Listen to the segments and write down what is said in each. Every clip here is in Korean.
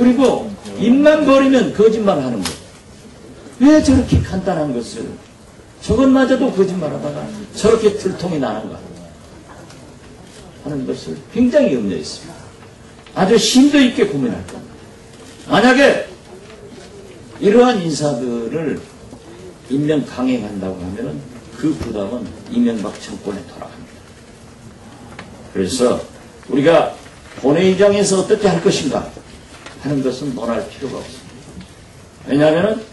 그리고 입만 버리면 거짓말 하는 거. 왜 저렇게 간단한 것을 저것마저도 거짓말하다가 저렇게 들통이 나는가 하는 것을 굉장히 염려했습니다. 아주 심도 있게 고민할 겁니다. 만약에 이러한 인사들을 임명 강행한다고 하면은 그 부담은 이명박 정권에 돌아갑니다. 그래서 우리가 본회의장에서 어떻게 할 것인가 하는 것은 논할 필요가 없습니다. 왜냐하면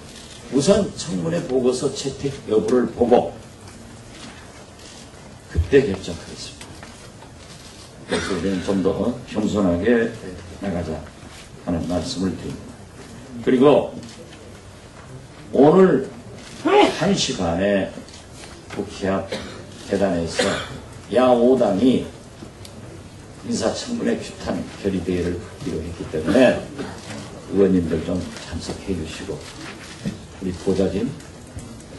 우선 청문회 보고서 채택 여부를 보고 그때 결정하겠습니다. 그래서 우리는 좀 더 겸손하게 나가자 하는 말씀을 드립니다. 그리고 오늘 1시 반에 국회 앞 계단에서 야5당이 인사청문회 규탄 결의대회를 갖기로 했기 때문에 의원님들 좀 참석해 주시고 우리 보좌진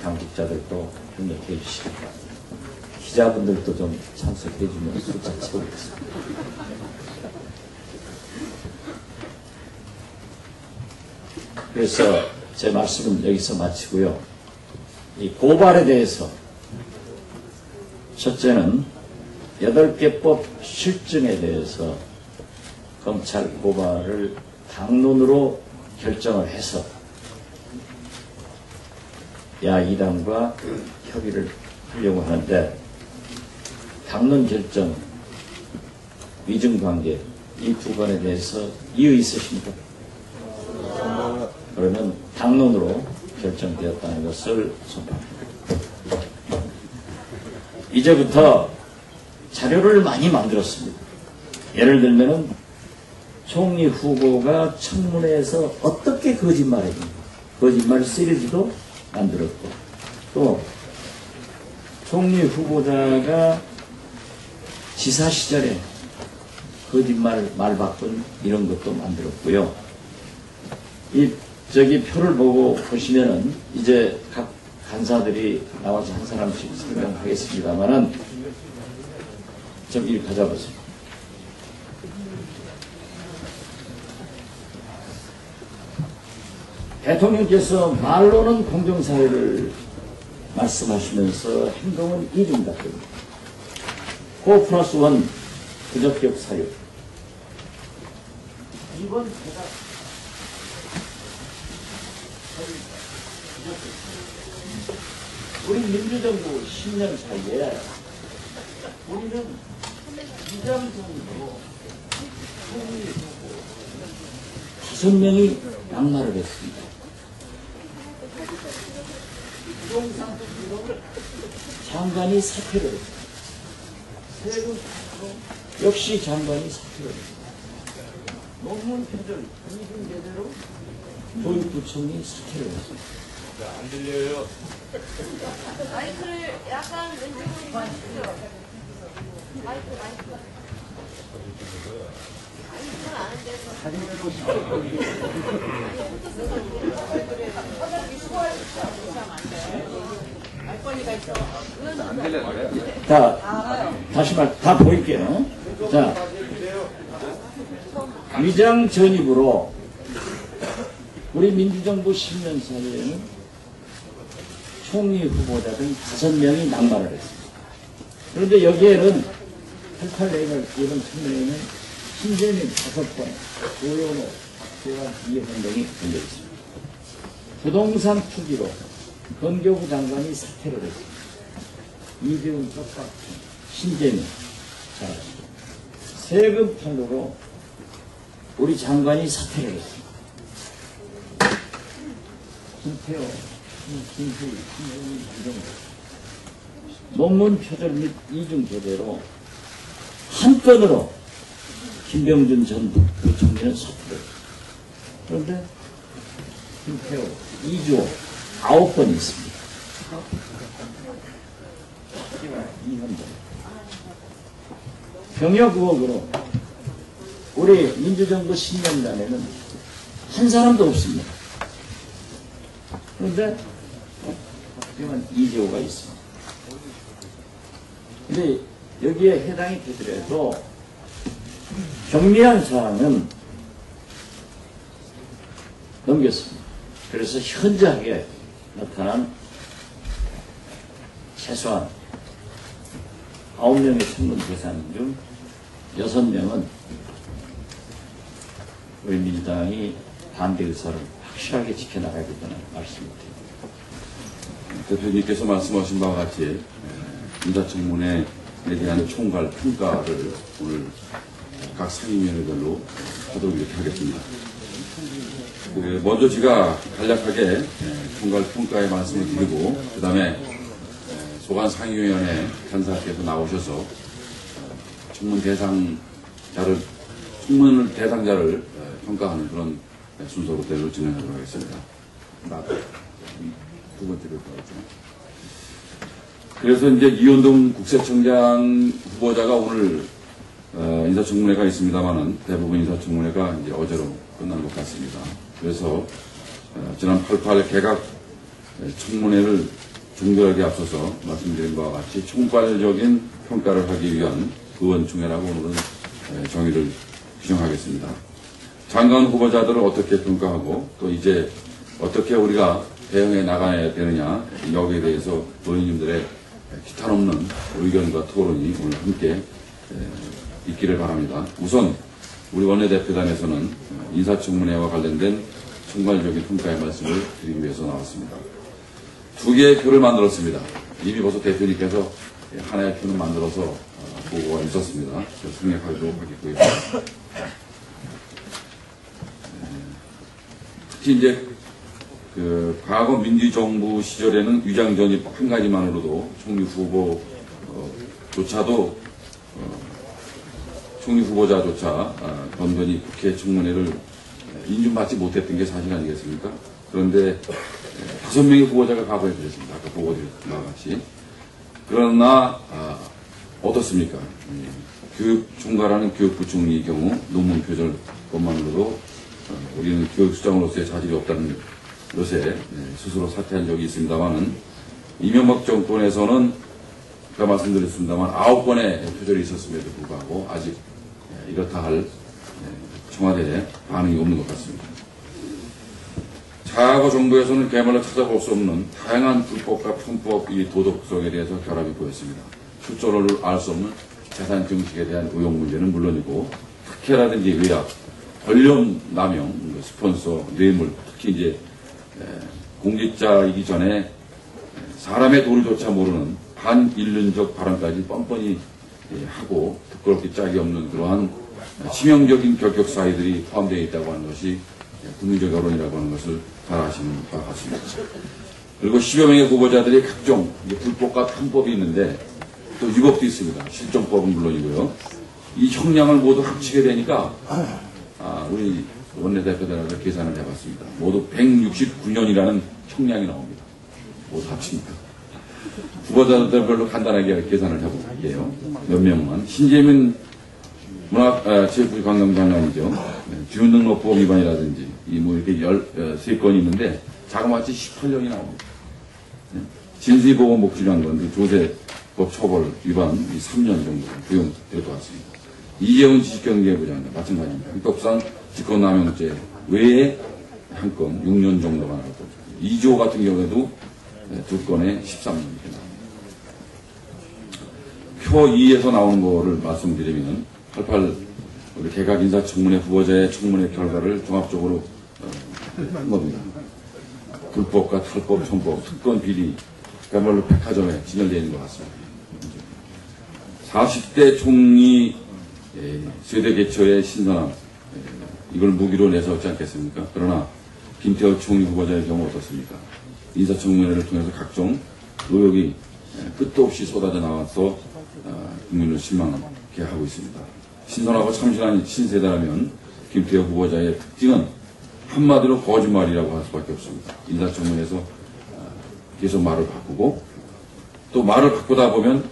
당국자들도 협력해 주시기 바랍니다. 기자분들도 좀 참석해 주면 숫자 채우겠습니다. 그래서 제 말씀은 여기서 마치고요. 이 고발에 대해서 첫째는 여덟 개법 실증에 대해서 검찰 고발을 당론으로 결정을 해서 야이당과 협의를 하려고 하는데 당론 결정, 위증관계 이두 건에 대해서 이의 있으십니까? 그러면 당론으로 결정되었다는 것을 선포합니다. 이제부터 자료를 많이 만들었습니다. 예를 들면은 총리 후보가 청문회에서 어떻게 거짓말했는가 거짓말 시리즈도 만들었고 또 총리 후보자가 지사 시절에 거짓말 말바꾼 이런 것도 만들었고요. 이 저기 표를 보고 보시면은 이제 각 간사들이 나와서 한 사람씩 설명하겠습니다만은 좀일 가져보세요. 대통령께서 말로는 공정사회를 말씀하시면서 행동은 이중답니다. 고 플러스 원 부적격 사유. 이번 대답 우리 민주정부 10년 사이에 우리는 이장정도 총리하고 다섯 명이 낙마를 했습니다. 부동산 장관이 사퇴를 했습니다. 세금 역시 장관이 사퇴를 했습니다. 논문 표절 이중 제대로 교육부총리 사퇴를 했습니다. 안 들려요. 마이크를 약간 왼쪽으로 해주시죠. 자, 다시 말, 다 보일게요. 자, 위장 전입으로 우리 민주정부 10년 사이에는 총리 후보자 등 다섯 명이 낙마를 했습니다. 그런데 여기에는 88내가 이번 청문회에는 신재민 다섯 번, 오연호, 박재환, 이현동 등이 걸려 있습니다. 부동산 투기로 건교부 장관이 사퇴를 했습니다. 이재훈 석박 신재민 잘하시고 세금 탈루로 우리 장관이 사퇴를 했습니다. 김태호, 김수희, 김영희, 이정도 논문 표절 및 이중 교대로 한 건으로 김병준 전 부총리는 했습니다. 그런데 김태호, 이주호 아홉 번 있습니다. 이현동 병역 의혹으로 우리 민주정부 10년간에는 한 사람도 없습니다. 그런데 박병환 이재호가 있습니다. 근데 여기에 해당이 되더라도 경미한 사항은 넘겼습니다. 그래서 현저하게 나타난 최소한 9명의 청문 대상 중 6명은 우리 민주당이 반대 의사를 확실하게 지켜나가겠다는 말씀을 드립니다. 대표님께서 말씀하신 바와 같이 에, 인사청문회에 대한 총괄 평가를 오늘 각 상임위원회별로 하도록 이렇게 하겠습니다. 그 먼저 제가 간략하게 에, 총괄 평가의 말씀을 드리고 그 다음에 소관 상임위원회 간사께서 나오셔서 어, 청문 대상자를 청문 대상자를 에, 평가하는 그런 순서로 대로 진행하도록 하겠습니다. 나- 두 번째로 들어가죠. 그래서 이제 이현동 국세청장 후보자가 오늘 어, 인사청문회가 있습니다만은 대부분 인사청문회가 이제 어제로 끝난 것 같습니다. 그래서 어, 지난 88 개각 청문회를 종결하기 앞서서 말씀드린 바와 같이 총괄적인 평가를 하기 위한 의원총회라고 오늘은 에, 정의를 규정하겠습니다. 장관 후보자들을 어떻게 평가하고 또 이제 어떻게 우리가 대응해 나가야 되느냐 여기에 대해서 의원님들의 기탄 없는 의견과 토론이 오늘 함께 에, 있기를 바랍니다. 우선 우리 원내대표단에서는 인사청문회와 관련된 총괄적인 평가의 말씀을 드리기 위해서 나왔습니다. 두 개의 표를 만들었습니다. 이미 벌써 대표님께서 하나의 표는 만들어서 어, 보고가 있었습니다. 그래서 생략하도록 하겠고요. 특히 이제 그 과거 민주정부 시절에는 위장 전입 한 가지만으로도 총리 후보조차도 어, 총리 후보자조차 아, 건전히 국회 청문회를 인준받지 못했던 게 사실 아니겠습니까? 그런데 에, 다섯 명의 후보자가 가버려 드렸습니다. 아까 보고드린 바와 같이. 그러나 아, 어떻습니까? 음, 교육 총괄하는 교육부 총리의 경우 논문 표절 것만으로도 어, 우리는 교육수장으로서의 자질이 없다는 것에 예, 스스로 사퇴한 적이 있습니다만은 이명박 정권에서는 아까 말씀드렸습니다만 아홉 번의 표절이 있었음에도 불구하고 아직 예, 이렇다 할 예, 청와대에 반응이 없는 것 같습니다. 과거 정부에서는 그야말로 찾아볼 수 없는 다양한 불법과 편법 이 도덕성에 대해서 결합이 보였습니다. 출처를 알 수 없는 재산 증식에 대한 의혹 문제는 물론이고 특혜라든지 의학, 권력 남용, 뭐 스폰서, 뇌물, 특히 이제 에, 공직자이기 전에 사람의 도리조차 모르는 반인륜적 발언까지 뻔뻔히 예, 하고 부끄럽게 짝이 없는 그러한 치명적인 결격 사회들이 포함되어 있다고 하는 것이 예, 국민적 여론이라고 하는 것을 잘 아시는 바 같습니다. 그리고 10여 명의 후보자들이 각종 불법과 편법이 있는데 또 위법도 있습니다. 실정법은 물론이고요. 이 형량을 모두 합치게 되니까 아, 우리 원내대표들하고 계산을 해봤습니다. 모두 169년이라는 형량이 나옵니다. 모두 합치니까. 후보자들별로 간단하게 계산을 해볼게요. 몇 명만. 신재민 문학, 아, 체육관광장관이죠. 네, 주민등록법 위반이라든지, 이 뭐 이렇게 열, 어, 세 건이 있는데, 자그마치 18년이 나옵니다. 네. 진수보건복지장관, 그 조세법 처벌 위반 이 3년 정도 구형될 것 같습니다. 이재훈 지식경제부장관, 마찬가지입니다. 불법상 직권남용죄 외에 한 건 6년 정도가 나올 거죠. 이조 같은 경우에도 네, 두 건에 13년 이렇게 나옵니다. 표 2에서 나오는 거를 말씀드리면 88 우리 개각 인사청문회 후보자의 청문회 결과를 종합적으로 어, 한 겁니다. 불법과 탈법, 편법, 특권 비리 그야말로 백화점에 진열되어 있는 것 같습니다. 40대 총리 에, 세대 개처의 신선함 에, 이걸 무기로 내세웠지 않겠습니까? 그러나 김태호 총리 후보자의 경우 어떻습니까? 인사청문회를 통해서 각종 의혹이 에, 끝도 없이 쏟아져 나와서 어, 국민을 실망하게 하고 있습니다. 신선하고 참신한 신세대라면 김태호 후보자의 특징은 한마디로 거짓말이라고 할 수밖에 없습니다. 인사청문회에서 어, 계속 말을 바꾸고 또 말을 바꾸다 보면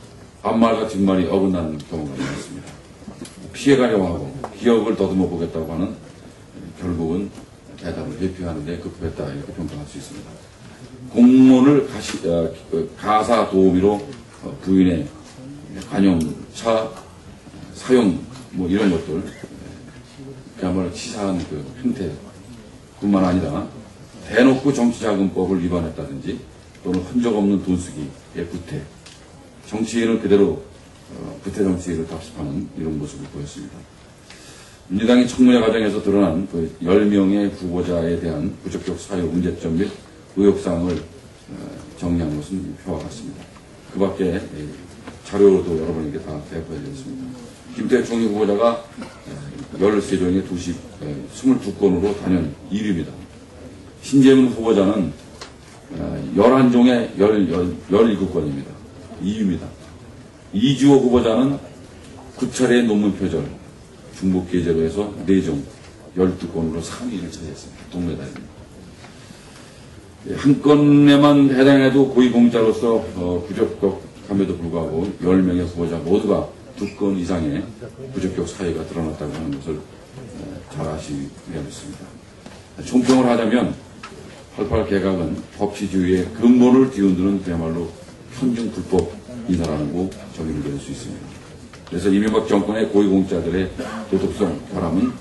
반말과 뒷말이 어긋나는 경우가 많습니다. 피해가려고 하고 기억을 더듬어 보겠다고 하는 에, 결국은 대답을 회피하는데 급했다 이렇게 평가할 수 있습니다. 공문을 가시, 어, 그 가사 도우미로 어, 부인의 관용 차 사용 뭐 이런 것들 에, 그야말로 치사한 그 형태 뿐만 아니라 대놓고 정치자금법을 위반했다든지 또는 흔적 없는 돈 쓰기에 구태, 정치인을 그대로 어, 구태 정치인을 답습하는 이런 모습을 보였습니다. 민주당이 청문회 과정에서 드러난 그 10명의 후보자에 대한 부적격 사유 문제점 및 의혹사항을 어, 정리한 것은 표와 같습니다. 그 밖에 자료로도 여러분에게 다 배포해드렸습니다. 김태희 총리 후보자가 13종의 2시, 22건으로 단연 1위입니다. 신재문 후보자는 11종의 17건입니다. 2위입니다. 이주호 후보자는 9차례의 논문 표절, 중복 계제로 해서 4종, 12건으로 3위를 차지했습니다. 동메달입니다. 예, 한 건에만 해당해도 고위공자로서 어, 부적격함에도 불구하고 10명의 후보자 모두가 두 건 이상의 부적격 사유가 드러났다고 하는 것을 어, 잘 아시겠습니다. 총평을 하자면 88 개각은 법치주의의 근본을 뒤흔드는 그야말로 현중 불법 인사라고 내릴 수 있습니다. 그래서 이명박 정권의 고위공자들의 도덕성 결함은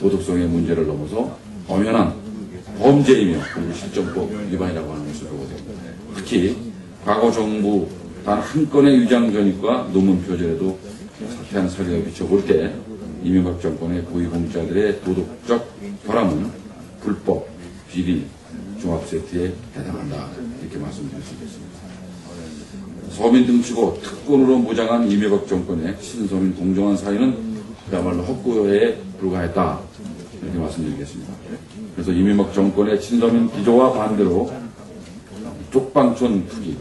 도덕성의 문제를 넘어서 엄연한 범죄이며 그리고 실정법 위반이라고 하는 것을 보거든요. 특히 과거 정부 단 한 건의 위장 전입과 논문 표절에도 사퇴한 사례가 비춰볼 때 이명박 정권의 고위공자들의 도덕적 결함은 불법, 비리, 종합세트에 해당한다 이렇게 말씀드릴 수 있겠습니다. 서민 등치고 특권으로 무장한 이명박 정권의 신서민 공정한 사회는 그야말로 헛구여에 불과했다 이렇게 말씀드리겠습니다. 그래서 이명박 정권의 친서민 기조와 반대로 쪽방촌 투기,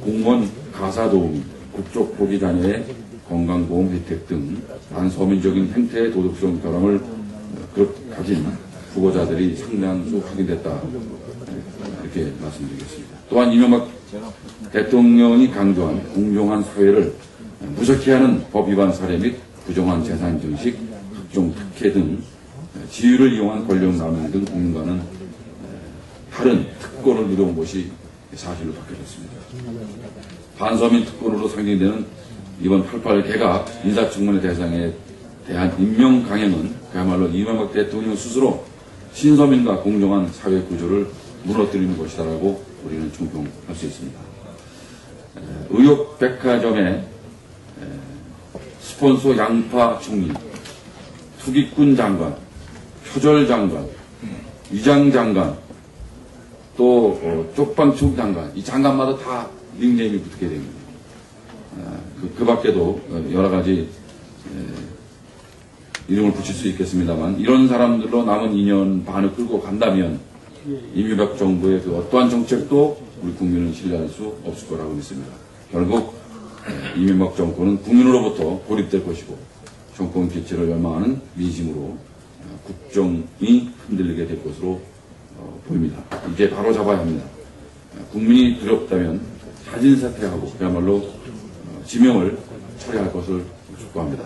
공무원 가사도우미, 국적 포기 자녀의 건강보험 혜택 등 반서민적인 행태의 도덕성 결함을 그- 가진 후보자들이 상당수 확인됐다 이렇게 말씀드리겠습니다. 또한 이명박 대통령이 강조한 공정한 사회를 무섭게 하는 법 위반 사례 및 부정한 재산 증식, 각종 특혜 등 지위를 이용한 권력 남용 등 국민과는 다른 특권을 누려온 것이 사실로 밝혀졌습니다. 반서민 특권으로 상징되는 이번 88 개각 인사청문회 대상에 대한 임명 강행은 그야말로 이명박 대통령 스스로 신서민과 공정한 사회 구조를 무너뜨리는 것이다라고 우리는 총평할 수 있습니다. 에, 스폰서 양파 총리, 투기꾼 장관, 표절 장관, 위장 장관, 또 어, 쪽방총 장관, 이 장관마다 다 닉네임이 붙게 됩니다. 아, 그, 그 밖에도 어, 여러 가지 에, 이름을 붙일 수 있겠습니다만 이런 사람들로 남은 2년 반을 끌고 간다면 이명박 정부의 그 어떠한 정책도 우리 국민은 신뢰할 수 없을 거라고 믿습니다. 결국 에, 이명박 정권은 국민으로부터 고립될 것이고 정권 개최를 열망하는 민심으로 어, 국정이 흔들리게 될 것으로 어, 보입니다. 이제 바로 잡아야 합니다. 어, 국민이 두렵다면 자진 사퇴하고 그야말로 어, 지명을 처리할 것을 촉구합니다.